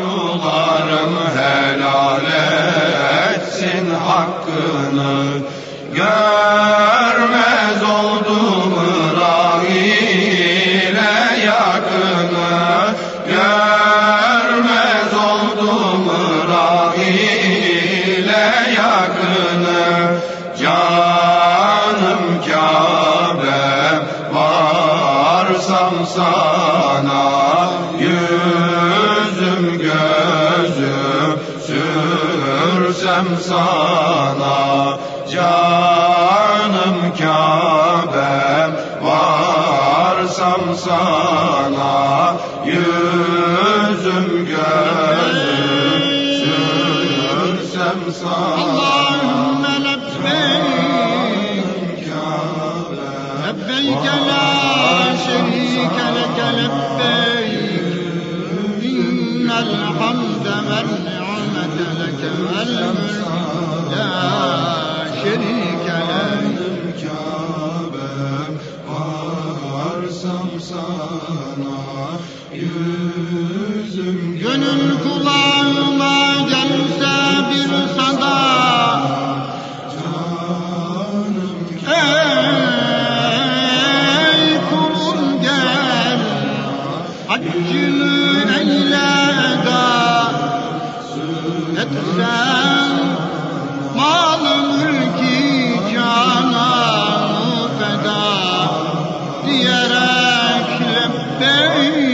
komşularım helal etsin hakkını. Görmez sana Yüzüm gözüm Sen malı mülki cananı feda diyerek lebbeyk.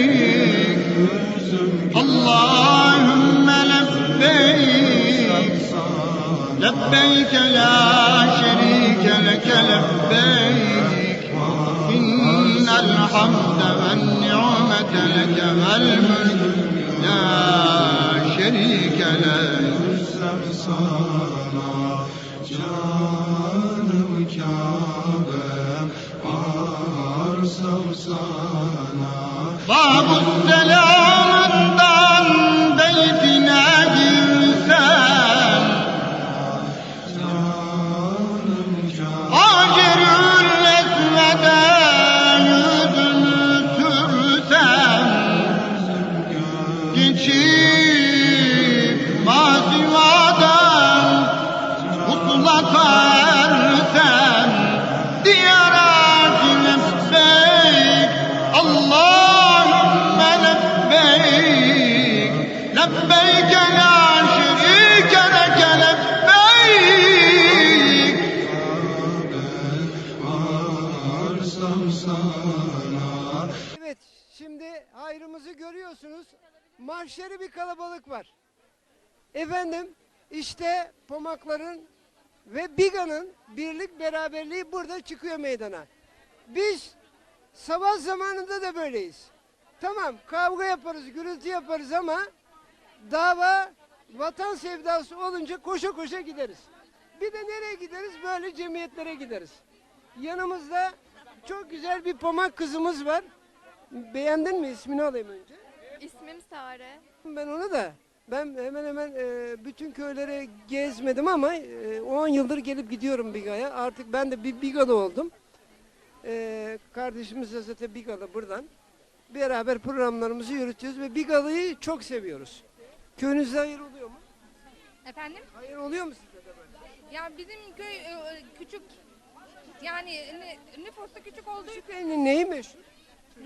Allahümme lebbeyk. Lebbeyk la şerike leke lebbeyk. İnnel hamde ve ni'mete leke vel mülk. La şerike leke sana Canım Kabe'm arsam sana. Babun selam Mahşeri bir kalabalık var. Efendim, işte Pomakların ve Biga'nın birlik beraberliği burada çıkıyor meydana. Biz sabah zamanında da böyleyiz. Tamam, kavga yaparız, gürültü yaparız ama dava vatan sevdası olunca koşa koşa gideriz. Bir de nereye gideriz? Böyle cemiyetlere gideriz. Yanımızda çok güzel bir pomak kızımız var. Beğendin mi? İsmini alayım önce. İsmim Sare. Ben onu da ben hemen hemen e, bütün köylere gezmedim ama e, 10 yıldır gelip gidiyorum Biga'ya. Artık ben de bir Bigalı oldum. E, kardeşimiz de zaten Bigalı buradan. Beraber programlarımızı yürütüyoruz ve Bigalı'yı çok seviyoruz. Köyünüzde hayır oluyor mu? Efendim? Hayır oluyor mu sizde de böyle? Ya bizim köy e, küçük yani ne- nüfusu küçük olduğu için Küçüklerin neyi meşhur?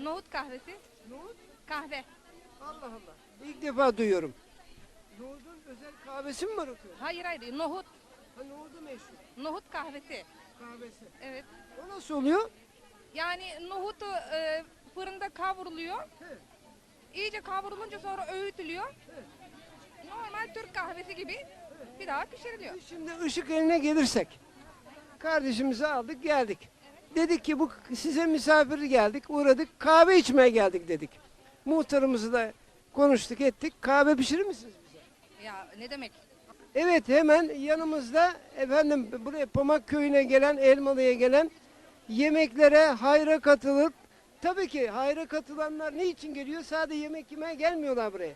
nohut kahvesi. Nohut? Kahve. Allah Allah. İlk defa duyuyorum. Nohutun özel kahvesi mi var o köyde? Hayır hayır nohut. Ha nohudu meşhur. Nohut kahvesi. Kahvesi. Evet. O nasıl oluyor? Yani nohutu e, fırında kavruluyor. İyice kavrulunca sonra öğütülüyor. Normal Türk kahvesi gibi bir daha pişiriliyor. Şimdi ışık eline gelirsek. Kardeşimizi aldık geldik. Dedik ki bu size misafir geldik uğradık kahve içmeye geldik dedik. Muhtarımızı da konuştuk ettik. Kahve pişirir misiniz bize? Ya ne demek? Evet hemen yanımızda efendim buraya Pamak köyüne gelen Elmalı'ya gelen yemeklere hayra katılıp tabii ki hayra katılanlar ne için geliyor? Sadece yemek yemeye gelmiyorlar buraya.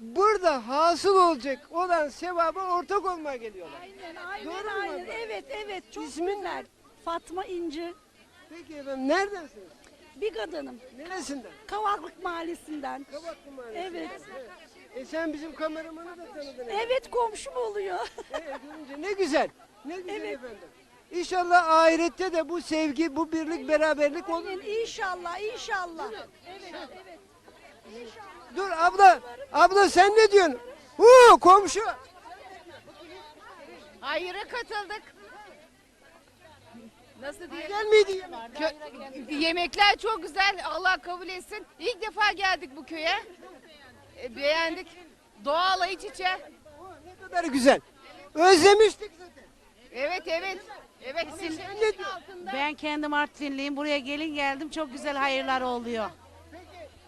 Burada hasıl olacak olan sevaba ortak olmaya geliyorlar. Aynen aynen Doğru mu aynen. abla? Evet evet çok İsmin güzel. Fatma İnci. Peki efendim neredensiniz? Bir kadınım. Neresinden? Kavaklık Mahallesi'nden. Kabaklı Mahallesi. Evet. E sen bizim kameramanı da tanıdın. Evet komşum oluyor. Evet, görünce ne güzel. Ne güzel efendim. İnşallah ahirette de bu sevgi, bu birlik, beraberlik olur. Aynen, İnşallah inşallah. Dur abla, abla sen ne diyorsun? Huu komşu. Hayır'a katıldık. Nasıl diye? Güzel miydi yemek? Kö- yemekler çok güzel. Allah kabul etsin. İlk defa geldik bu köye. E, beğendik. Doğala iç içe. Ne kadar güzel. Özlemiştik zaten. Evet evet. Evet. Diyorsun? Ben kendim Artvinliyim. Buraya gelin geldim. Çok güzel hayırlar oluyor.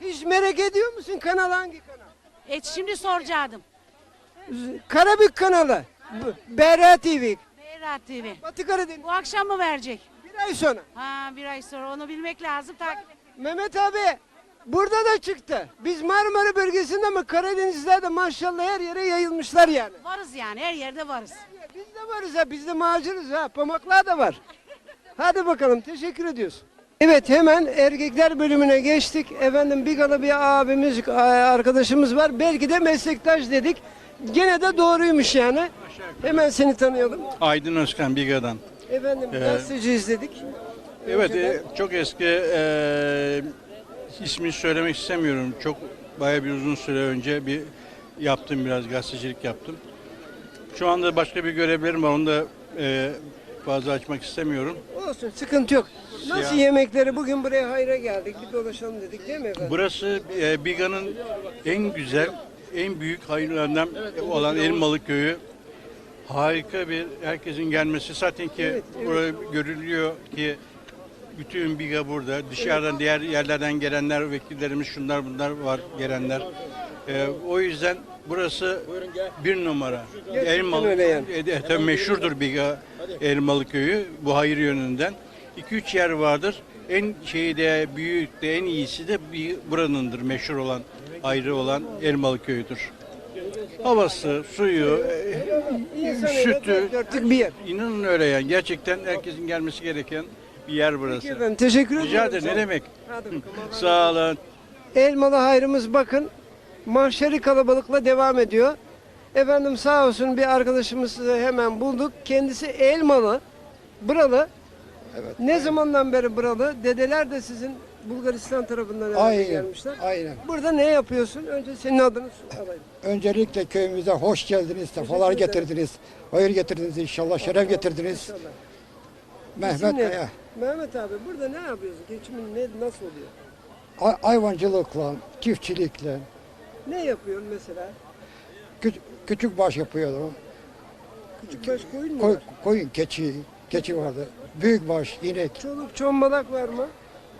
Hiç merak ediyor musun kanal hangi kanal? Et şimdi soracaktım. Karabük kanalı. B- BR TV. Berat TV. Batı Karadeniz. Bu akşam mı verecek? Bir ay sonra. Ha bir ay sonra onu bilmek lazım. Takip Mehmet abi burada da çıktı. Biz Marmara bölgesinde mi Karadeniz'de de maşallah her yere yayılmışlar yani. varız yani. Her yerde varız. Biz de varız ha, biz de macirız ha. Pamaklar da var. Hadi bakalım, teşekkür ediyoruz. Evet, hemen erkekler bölümüne geçtik. Efendim Bigalı bir abimiz, arkadaşımız var. Belki de meslektaş dedik. Gene de doğruymuş yani. Hemen seni tanıyalım. Aydın Özkan Biga'dan. Efendim Ee, gazeteciyiz dedik. Evet e, çok eski e, ismini söylemek istemiyorum. Çok bayağı bir uzun süre önce bir yaptım biraz gazetecilik yaptım. Şu anda başka bir görevlerim var onu da e, fazla açmak istemiyorum. Olsun, sıkıntı yok. Nasıl Siyah. yemekleri? Bugün buraya hayra geldik. Bir dolaşalım dedik değil mi efendim? Burası e, Biga'nın en güzel, en büyük hayırlarından olan Elmalı Köyü. Harika bir herkesin gelmesi zaten ki Evet, evet. buraya görülüyor ki bütün Biga burada. Dışarıdan diğer yerlerden gelenler, vekillerimiz şunlar bunlar var gelenler. E, o yüzden burası bir numara. Elmalı. E, meşhurdur Biga Elmalı Köyü bu hayır yönünden. 2-3 yer vardır. En şeyi de büyük de en iyisi de bir buranındır meşhur olan ayrı olan Elmalı Köyü'dür. Havası, suyu, e, sütü bir yer. inanın öyle yani. Gerçekten herkesin gelmesi gereken bir yer burası. Efendim, teşekkür ederim. Rica ederim ne demek. Hadi bakalım. Sağ olun. Elmalı hayrımız bakın mahşeri kalabalıkla devam ediyor. Efendim sağ olsun bir arkadaşımızı hemen bulduk. Kendisi Elmalı, buralı. Evet. Ne zamandan beri buralı? Dedeler de sizin Bulgaristan tarafından herhalde Aynen, gelmişler. aynen. Burada ne yapıyorsun? Önce senin adını alayım. Öncelikle köyümüze hoş geldiniz, sefalar ederim. getirdiniz. Hayır getirdiniz inşallah, şeref getirdiniz. İnşallah. Mehmet İsim ne? Kaya. Mehmet abi burada ne yapıyorsun? Geçimin ne, nasıl oluyor? Ay- hayvancılıkla, çiftçilikle, Ne yapıyorsun mesela? küç- küçük baş yapıyordum. Küçük baş koyun mu Koy, var? koyun, keçi, keçi vardı. Büyük baş, inek Çoluk çombalak var mı?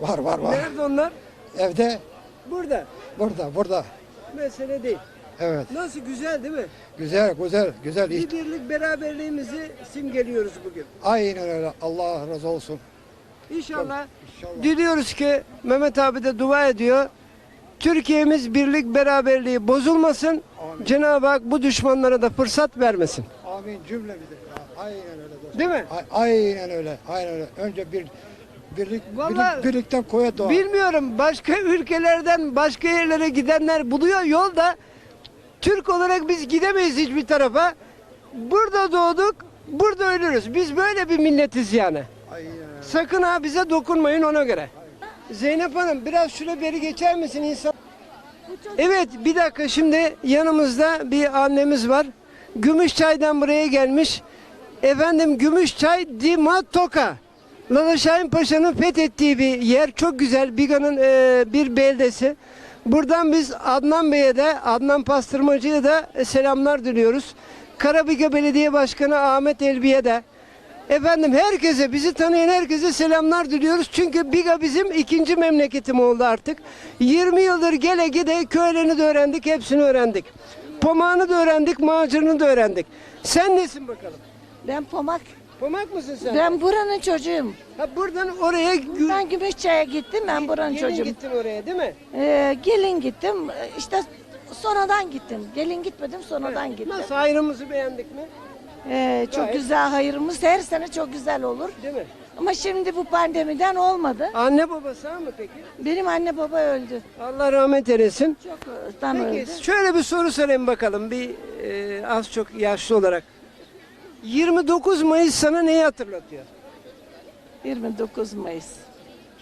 Var var var. Nerede onlar? Evde, Burada. burada, burada. Mesele değil. Evet. Nasıl güzel değil mi? Güzel, güzel, güzel. Bir birlik beraberliğimizi simgeliyoruz bugün. Aynen öyle. Allah razı olsun. İnşallah İnşallah. diliyoruz ki Mehmet abi de dua ediyor. Türkiye'miz birlik beraberliği bozulmasın. Cenab-ı Hak bu düşmanlara da fırsat vermesin. Amin cümlemize. Aynen öyle dostum. Değil mi? A- Aynen öyle. Aynen öyle. Önce bir birlik, Vallahi- birlik birlikten koya doğar. Bilmiyorum başka ülkelerden başka yerlere gidenler buluyor yolda. Türk olarak biz gidemeyiz hiçbir tarafa. Burada doğduk, burada ölürüz. Biz böyle bir milletiz yani. Sakın ha bize dokunmayın ona göre. Zeynep Hanım biraz şöyle beri geçer misin insan? Evet bir dakika şimdi yanımızda bir annemiz var. Gümüşçay'dan buraya gelmiş. Efendim Gümüşçay Dimatoka. Lala Şahin Paşa'nın fethettiği bir yer. Çok güzel. Biga'nın e, bir beldesi. Buradan biz Adnan Bey'e de, Adnan Pastırmacı'ya da e, selamlar diliyoruz. Karabiga Belediye Başkanı Ahmet Elbi'ye de, Efendim herkese, bizi tanıyan herkese selamlar diliyoruz. Çünkü Biga bizim ikinci memleketim oldu artık. 20 yıldır gele gide köylerini de öğrendik, hepsini öğrendik. Pomağını da öğrendik, macırını da öğrendik. Sen nesin bakalım? Ben Pomak. Pomak mısın sen? Ben buranın çocuğuyum. Ha buradan oraya gü- Ben Gümüşçay'a gittim. Ben buranın gelin çocuğum. gittin oraya değil mi? Ee, gelin gittim. İşte sonradan gittim. Gelin gitmedim sonradan gittim. Nasıl ayrımızı beğendik mi? Ee, çok Gayet. güzel hayırımız her sene çok güzel olur. Değil mi? Ama şimdi bu pandemiden olmadı. Anne baba sağ mı peki? Benim anne baba öldü. Allah rahmet eylesin. Çoktan öldü. Peki şöyle bir soru sorayım bakalım bir e, az çok yaşlı olarak. 29 Mayıs sana neyi hatırlatıyor? 29 Mayıs.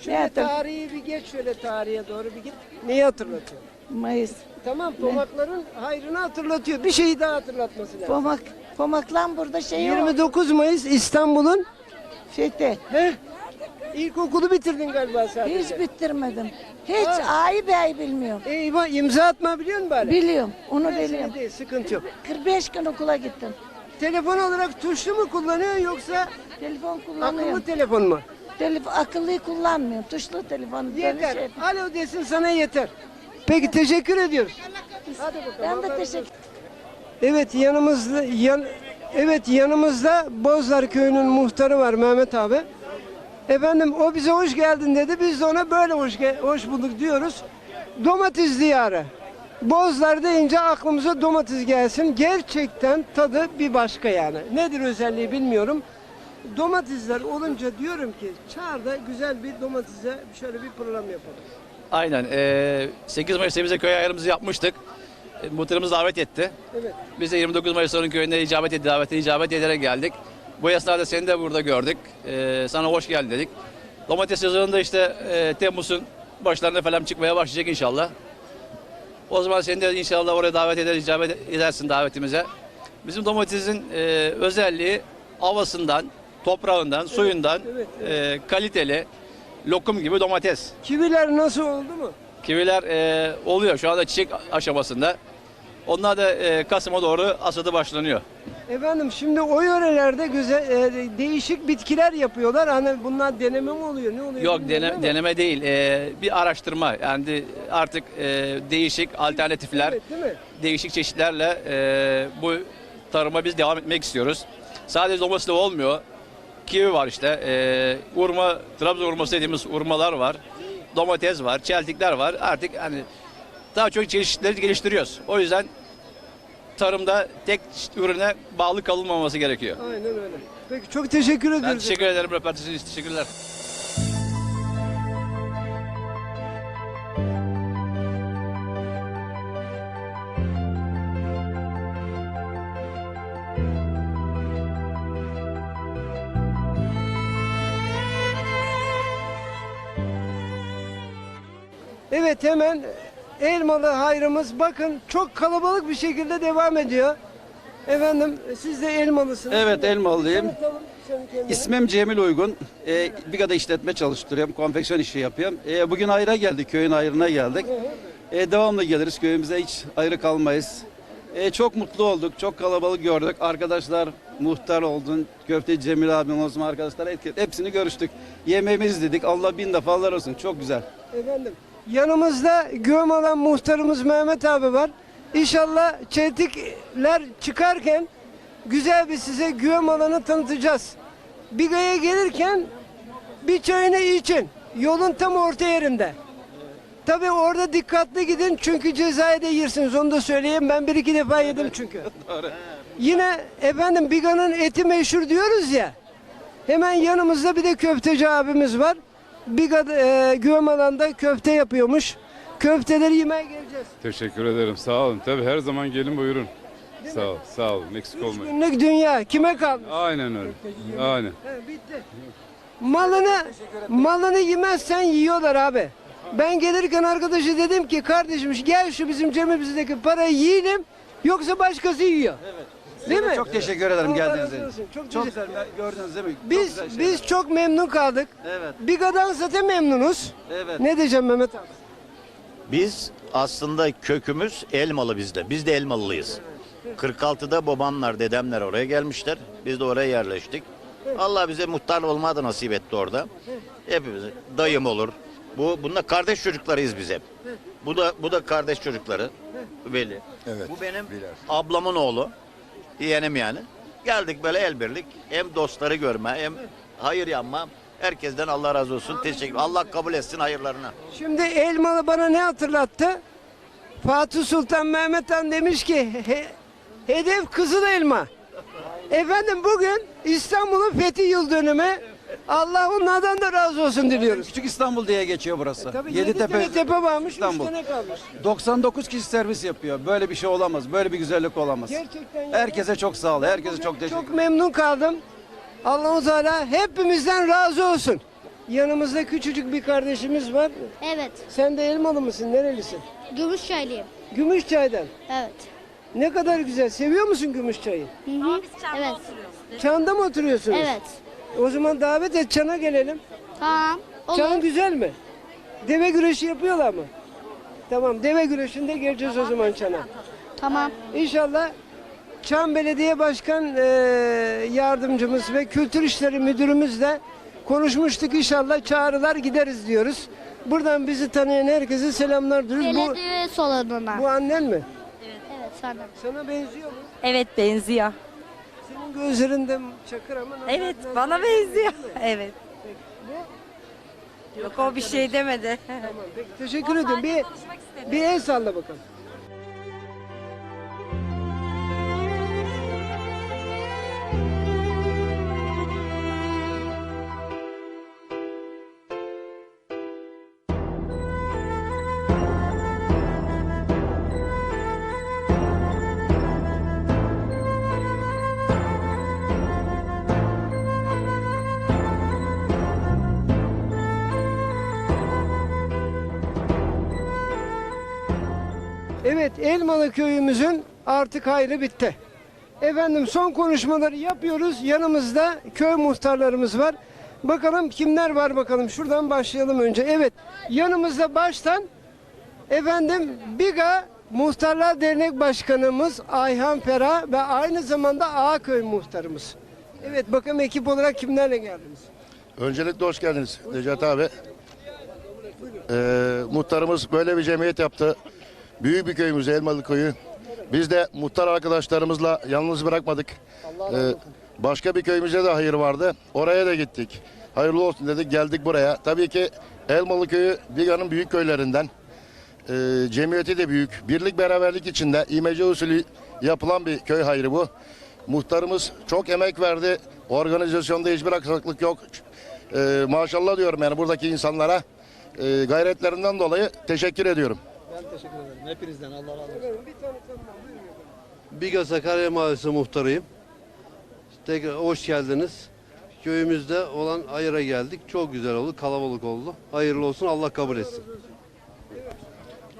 Şöyle hatır- tarihi bir geç şöyle tarihe doğru bir git. Neyi hatırlatıyor? Mayıs. Tamam pomakların hayrını hatırlatıyor. Bir şeyi daha hatırlatması lazım. Pomak. Pomaklan burada şey yok. 29 Mayıs İstanbul'un Fethi. Heh. İlkokulu bitirdin galiba sadece. Hiç bitirmedim. Hiç A'yı B'yi bilmiyorum. Eyvah imza atma biliyor musun bari? Biliyorum. Onu Mesele biliyorum. değil, sıkıntı yok. 45 gün okula gittim. Telefon olarak tuşlu mu kullanıyor yoksa Telefon kullanıyorum. akıllı telefon mu? Telefon, akıllıyı kullanmıyorum. Tuşlu telefon. böyle Yeter. şey- Alo desin sana yeter. Peki teşekkür ediyoruz. Hadi bakalım. Ben de teşekkür. Evet yanımızda yan, evet yanımızda Bozlar Köyü'nün muhtarı var Mehmet abi. Efendim o bize hoş geldin dedi. Biz de ona böyle hoş ge- hoş bulduk diyoruz. Domates diyarı. Bozlar deyince aklımıza domates gelsin. Gerçekten tadı bir başka yani. Nedir özelliği bilmiyorum. Domatesler olunca diyorum ki çağırda güzel bir domatese şöyle bir program yapalım. Aynen. eee 8 Mayıs'ta bize köy ayarımızı yapmıştık. E, Muhtarımız davet etti. Evet. Biz de 29 Mayıs onun köyünde icabet etti, davete icabet ederek geldik. Bu esnada seni de burada gördük. Eee, sana hoş geldin dedik. Domates sezonunda işte eee, Temmuz'un başlarında falan çıkmaya başlayacak inşallah. O zaman seni de inşallah oraya davet eder, icabet edersin davetimize. Bizim domatesin eee, özelliği havasından, toprağından, suyundan evet, eee, kaliteli lokum gibi domates. Kiviler nasıl oldu mu? Kiviler e, oluyor şu anda çiçek aşamasında. Onlar da e, Kasım'a doğru hasadı başlanıyor. Efendim şimdi o yörelerde güzel e, değişik bitkiler yapıyorlar. Hani bunlar deneme mi oluyor? Ne oluyor? Yok bilmiyorum ama. deneme değil e, bir araştırma yani de- artık e, değişik alternatifler, Evet, değil mi? değişik çeşitlerle e, bu tarıma biz devam etmek istiyoruz. Sadece domatesle olmuyor. Kivi var işte, e, urma, Trabzon urması dediğimiz urmalar var. Domates var, çeltikler var. Artık hani daha çok çeşitleri geliştiriyoruz. O yüzden tarımda tek ürüne bağlı kalınmaması gerekiyor. Aynen öyle. Peki çok teşekkür ediyoruz. Ben teşekkür ederim röportajınız için. Teşekkürler. Evet hemen Elmalı hayrımız bakın çok kalabalık bir şekilde devam ediyor. Efendim siz de elmalısınız. Evet, Elmalıyım. Tanıtalım kendini. İsmim Cemil Uygun. Ee, Biga'da işletme çalıştırıyorum. Konfeksiyon işi yapıyorum. Ee, bugün ayra geldik. Köyün ayrına geldik. Ee, devamlı geliriz. Köyümüze hiç ayrı kalmayız. Ee, çok mutlu olduk. Çok kalabalık gördük. Arkadaşlar muhtar oldun. Köfte Cemil abim olsun arkadaşlar. hep- Hepsini görüştük. Yemeğimizi dedik. Allah bin defalar olsun. Çok güzel. Efendim yanımızda göm alan muhtarımız Mehmet abi var. İnşallah çeltikler çıkarken güzel bir size güvem alanı tanıtacağız. Biga'ya gelirken bir çayını için yolun tam orta yerinde. Tabi orada dikkatli gidin çünkü cezaya da yersiniz onu da söyleyeyim ben bir iki defa yedim çünkü. Yine efendim Biga'nın eti meşhur diyoruz ya. Hemen yanımızda bir de köfteci abimiz var. Biga e, güvem alanda köfte yapıyormuş. Köfteleri yemeye geleceğiz. Teşekkür ederim. Sağ olun. Tabii her zaman gelin buyurun. Sağ ol. Sağ olun. Eksik Üç olmayın. günlük dünya kime kalmış? Aynen öyle. Aynen. He, bitti. Malını malını yemezsen yiyorlar abi. Ben gelirken arkadaşı dedim ki kardeşim gel şu bizim cebimizdeki parayı yiyelim yoksa başkası yiyor. Değil mi? Çok teşekkür ederim Allah geldiğiniz için. olsun. Çok, Çok teşekkür- güzel. Gördünüz değil mi? Çok Biz güzel şeyler. biz çok memnun kaldık. Evet. Biga'dan zaten memnunuz. Evet. Ne diyeceğim Mehmet abi? Biz aslında kökümüz Elmalı bizde. Biz de Elmalılıyız. 46'da babamlar, dedemler oraya gelmişler. Biz de oraya yerleştik. Allah bize muhtar olmadı nasip etti orada. Hepimiz dayım olur. Bu bunlar kardeş çocuklarıyız biz hep. Bu da bu da kardeş çocukları. Veli. Evet. Bu benim ablamın oğlu. Yeğenim yani. Geldik böyle el birlik. Hem dostları görme hem hayır yanma. Herkesten Allah razı olsun. Teşekkür. Allah kabul etsin hayırlarına. Şimdi Elmalı bana ne hatırlattı? Fatih Sultan Mehmet Han demiş ki "He- hedef Kızıl Elma. Efendim bugün İstanbul'un fethi yıl dönümü Allah onlardan da razı olsun diliyoruz. Küçük İstanbul diye geçiyor burası. Tabii yedi tane tepe varmış, İstanbul. üç tane kalmış. 99 kişi servis yapıyor. Böyle bir şey olamaz. Böyle bir güzellik olamaz. Gerçekten ya. Herkese çok sağ ol. Herkese çok teşekkür Çok memnun kaldım. Allah-u Teala hepimizden razı olsun. Yanımızda küçücük bir kardeşimiz var. Evet. Sen de elmalı mısın? Nerelisin? Gümüşçaylıyım. Gümüşçay'dan. Evet. Ne kadar güzel. Seviyor musun Gümüşçay'ı? Hı hı. Evet. Çan'da mı oturuyorsunuz? Evet. O zaman davet et Çan'a gelelim. Tamam. Olur. Çan güzel mi? Deve güreşi yapıyorlar mı? Tamam deve güreşinde geleceğiz o zaman Çan'a. Tamam. İnşallah Çan Belediye Başkan eee, yardımcımız ve Kültür İşleri Müdürümüzle konuşmuştuk. İnşallah çağrılar gideriz diyoruz. Buradan bizi tanıyan herkese selamlar diyoruz. Bu, Belediye salonuna. bu annen mi? Evet sana. Sana benziyor mu? Evet benziyor. Gözlerinde çakır ama. nazar- Evet nazar- bana benziyor. Değil mi? Evet. Bu? Yok o bir şey demedi. Tamam, peki, teşekkür ederim. Bir, bir el salla bakalım. Elmalı köyümüzün artık hayrı bitti. Efendim son konuşmaları yapıyoruz. Yanımızda köy muhtarlarımız var. Bakalım kimler var bakalım. Şuradan başlayalım önce. Evet yanımızda baştan efendim Biga Muhtarlar Dernek Başkanımız Ayhan Pera ve aynı zamanda Ağaköy muhtarımız. Evet bakalım ekip olarak kimlerle geldiniz? Öncelikle hoş geldiniz Necati abi. Ee, muhtarımız böyle bir cemiyet yaptı. Büyük bir köyümüz Elmalı Köyü. Biz de muhtar arkadaşlarımızla yalnız bırakmadık. Ee, başka bir köyümüzde de hayır vardı. Oraya da gittik. Hayırlı olsun dedik geldik buraya. Tabii ki Elmalı Köyü Biga'nın büyük köylerinden. Ee, cemiyeti de büyük. Birlik beraberlik içinde imece usulü yapılan bir köy hayrı bu. Muhtarımız çok emek verdi. Organizasyonda hiçbir aksaklık yok. Ee, maşallah diyorum yani buradaki insanlara e, gayretlerinden dolayı teşekkür ediyorum. Ben teşekkür ederim. Hepinizden Allah razı olsun. Bir buyurun. Biga Sakarya Mahallesi muhtarıyım. Tekrar hoş geldiniz. Köyümüzde olan hayıra geldik. Çok güzel oldu, kalabalık oldu. Hayırlı olsun, Allah kabul etsin.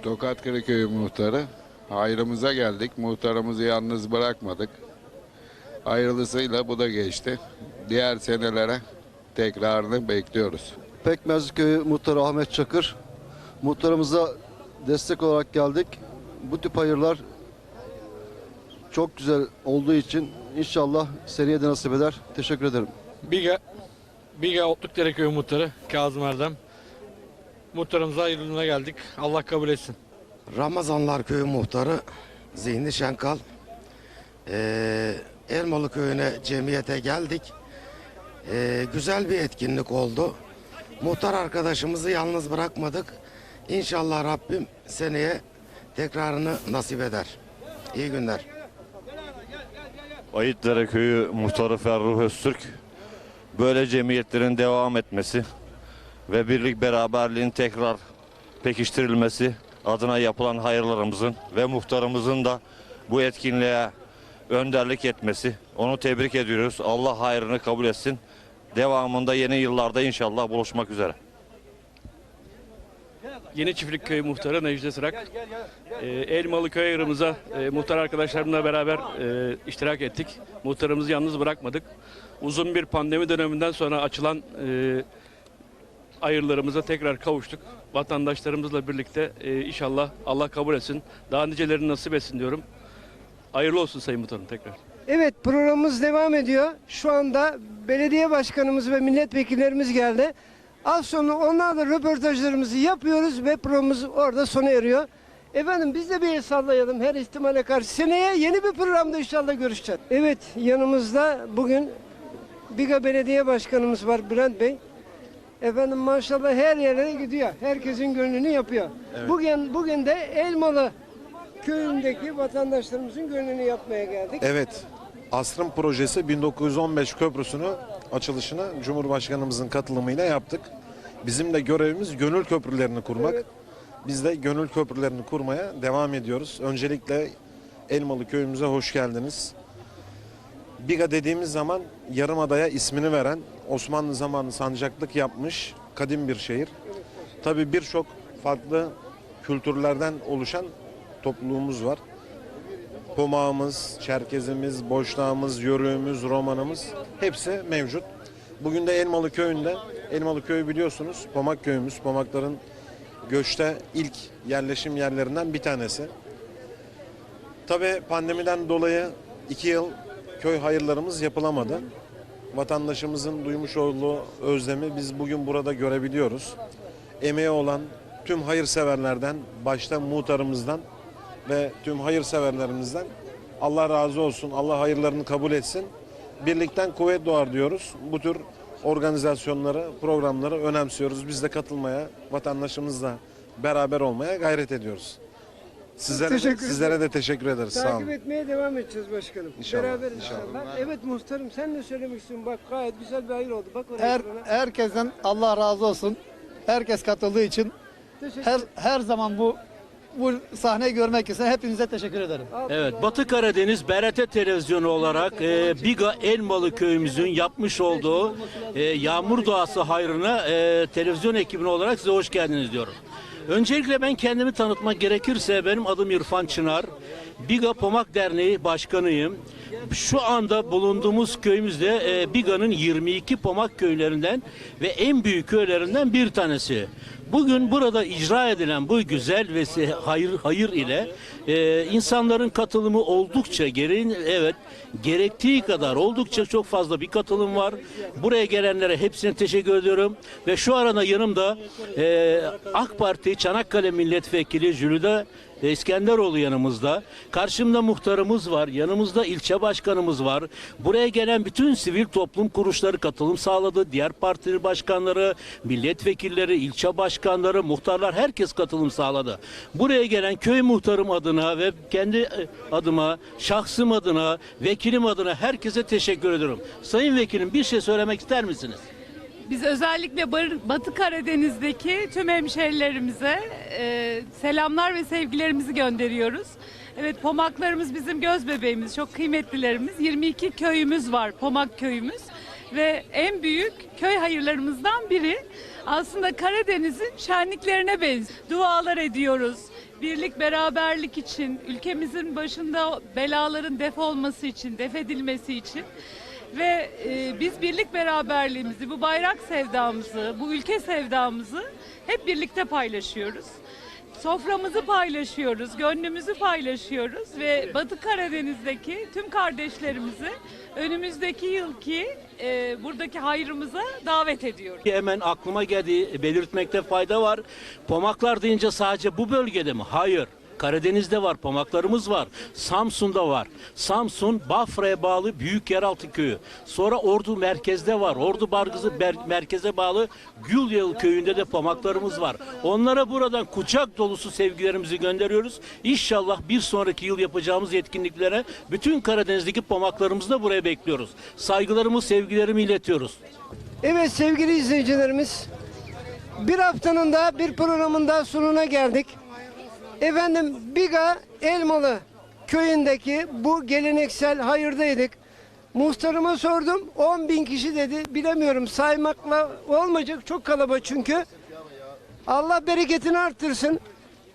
Tokat Köyü muhtarı. Hayrımıza geldik. Muhtarımızı yalnız bırakmadık. Hayırlısıyla bu da geçti. Diğer senelere tekrarını bekliyoruz. Pekmez Köyü muhtarı Ahmet Çakır. Muhtarımıza destek olarak geldik. Bu tip hayırlar çok güzel olduğu için inşallah seneye de nasip eder. Teşekkür ederim. Biga, Biga Otlukdere Köyü Muhtarı Kazım Erdem. Muhtarımıza hayırlılığına geldik. Allah kabul etsin. Ramazanlar Köyü muhtarı Zihni Şenkal. Ee, Elmalı Köyü'ne cemiyete geldik. Ee, güzel bir etkinlik oldu. Muhtar arkadaşımızı yalnız bırakmadık. İnşallah Rabbim seneye tekrarını nasip eder. İyi günler. Ayıtdere Köyü Muhtarı Ferruh Öztürk böyle cemiyetlerin devam etmesi ve birlik beraberliğin tekrar pekiştirilmesi adına yapılan hayırlarımızın ve muhtarımızın da bu etkinliğe önderlik etmesi. Onu tebrik ediyoruz. Allah hayrını kabul etsin. Devamında yeni yıllarda inşallah buluşmak üzere. Yeni Çiftlik Köyü Muhtarı Necdet Sırak. Ee, Elmalı Köy ayırımıza e, muhtar arkadaşlarımla beraber e, iştirak ettik. Muhtarımızı yalnız bırakmadık. Uzun bir pandemi döneminden sonra açılan e, ayırlarımıza tekrar kavuştuk. Vatandaşlarımızla birlikte e, inşallah Allah kabul etsin. Daha nicelerini nasip etsin diyorum. Hayırlı olsun Sayın Muhtarım tekrar. Evet programımız devam ediyor. Şu anda belediye başkanımız ve milletvekillerimiz geldi. Az sonra onlarla röportajlarımızı yapıyoruz ve programımız orada sona eriyor. Efendim biz de bir el sallayalım her ihtimale karşı. Seneye yeni bir programda inşallah görüşeceğiz. Evet yanımızda bugün Biga Belediye Başkanımız var Bülent Bey. Efendim maşallah her yerlere gidiyor. Herkesin gönlünü yapıyor. Bugün bugün de Elmalı köyündeki vatandaşlarımızın gönlünü yapmaya geldik. Evet. Asrın projesi 1915 köprüsünü açılışını Cumhurbaşkanımızın katılımıyla yaptık. Bizim de görevimiz gönül köprülerini kurmak. Biz de gönül köprülerini kurmaya devam ediyoruz. Öncelikle Elmalı köyümüze hoş geldiniz. Biga dediğimiz zaman Yarımada'ya ismini veren Osmanlı zamanı sancaklık yapmış kadim bir şehir. Tabii birçok farklı kültürlerden oluşan topluluğumuz var. Pomağımız, Çerkezimiz, Boşnağımız, Yörüğümüz, Romanımız hepsi mevcut. Bugün de Elmalı köyünde, Elmalı köyü biliyorsunuz Pomak köyümüz, Pomakların göçte ilk yerleşim yerlerinden bir tanesi. Tabii pandemiden dolayı iki yıl köy hayırlarımız yapılamadı. Vatandaşımızın duymuş olduğu özlemi biz bugün burada görebiliyoruz. Emeği olan tüm hayırseverlerden, başta muhtarımızdan ve tüm hayırseverlerimizden Allah razı olsun, Allah hayırlarını kabul etsin. Birlikten kuvvet doğar diyoruz. Bu tür organizasyonları, programları önemsiyoruz. Biz de katılmaya, vatandaşımızla beraber olmaya gayret ediyoruz. Sizlere, de, Teşekkür sizlere de teşekkür ederiz. Sağ olun. Takip etmeye devam edeceğiz başkanım. İnşallah, Beraber inşallah. inşallah. Evet muhtarım sen ne söylemek istiyorsun? Bak gayet güzel bir hayır oldu. Bak oraya. Her, herkesten Allah razı olsun. Herkes katıldığı için Teşekkür her her zaman bu bu sahneyi görmek için hepinize teşekkür ederim. Evet, Batı Karadeniz BRT televizyonu olarak e, Biga Elmalı köyümüzün yapmış olduğu e, yağmur doğası hayrına e, televizyon ekibine olarak size hoş geldiniz diyorum. Öncelikle ben kendimi tanıtmak gerekirse benim adım İrfan Çınar. Biga Pomak Derneği Başkanıyım. Şu anda bulunduğumuz köyümüzde e, Biga'nın 22 Pomak köylerinden ve en büyük köylerinden bir tanesi. Bugün burada icra edilen bu güzel ve hayır hayır ile e, insanların katılımı oldukça gereğin evet gerektiği kadar oldukça çok fazla bir katılım var. Buraya gelenlere hepsine teşekkür ediyorum ve şu arada yanımda e, AK Parti Çanakkale Milletvekili Jülide İskenderoğlu yanımızda. Karşımda muhtarımız var. Yanımızda ilçe başkanımız var. Buraya gelen bütün sivil toplum kuruluşları katılım sağladı. Diğer parti başkanları, milletvekilleri, ilçe başkanları, muhtarlar herkes katılım sağladı. Buraya gelen köy muhtarım adına ve kendi e, adıma, şahsım adına, vekilim adına herkese teşekkür ediyorum. Sayın vekilim bir şey söylemek ister misiniz? Biz özellikle Batı Karadeniz'deki tüm hemşerilerimize e, selamlar ve sevgilerimizi gönderiyoruz. Evet Pomaklarımız bizim göz bebeğimiz, çok kıymetlilerimiz. 22 köyümüz var, Pomak köyümüz. Ve en büyük köy hayırlarımızdan biri aslında Karadeniz'in şenliklerine benziyor. Dualar ediyoruz. Birlik, beraberlik için, ülkemizin başında belaların def olması için, def edilmesi için. Ve e, biz birlik beraberliğimizi, bu bayrak sevdamızı, bu ülke sevdamızı hep birlikte paylaşıyoruz. Soframızı paylaşıyoruz, gönlümüzü paylaşıyoruz ve Batı Karadeniz'deki tüm kardeşlerimizi önümüzdeki yılki e, buradaki hayrımıza davet ediyoruz. Hemen aklıma geldi belirtmekte fayda var. Pomaklar deyince sadece bu bölgede mi? Hayır. Karadeniz'de var, Pomaklarımız var. Samsun'da var. Samsun, Bafra'ya bağlı Büyük Yeraltı Köyü. Sonra Ordu merkezde var. Ordu Bargızı merkeze bağlı Gülyalı Köyü'nde de Pomaklarımız var. Onlara buradan kucak dolusu sevgilerimizi gönderiyoruz. İnşallah bir sonraki yıl yapacağımız etkinliklere bütün Karadeniz'deki Pomaklarımızı da buraya bekliyoruz. Saygılarımı, sevgilerimi iletiyoruz. Evet sevgili izleyicilerimiz. Bir haftanın da bir programın daha sonuna geldik. Efendim Biga Elmalı köyündeki bu geleneksel hayırdaydık. Muhtarıma sordum 10 bin kişi dedi. Bilemiyorum saymakla olmayacak çok kalabalık çünkü. Allah bereketini arttırsın.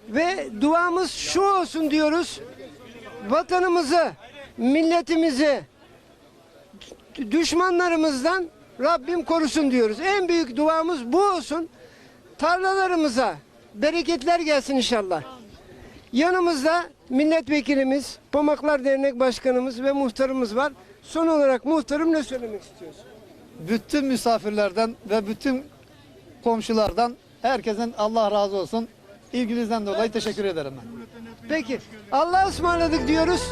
Ve duamız şu olsun diyoruz. Vatanımızı, milletimizi, düşmanlarımızdan Rabbim korusun diyoruz. En büyük duamız bu olsun. Tarlalarımıza bereketler gelsin inşallah. Yanımızda milletvekilimiz, Pomaklar Dernek Başkanımız ve muhtarımız var. Son olarak muhtarım ne söylemek istiyorsun? Bütün misafirlerden ve bütün komşulardan herkesten Allah razı olsun. İlginizden dolayı teşekkür ederim ben. Peki Allah'a ısmarladık diyoruz.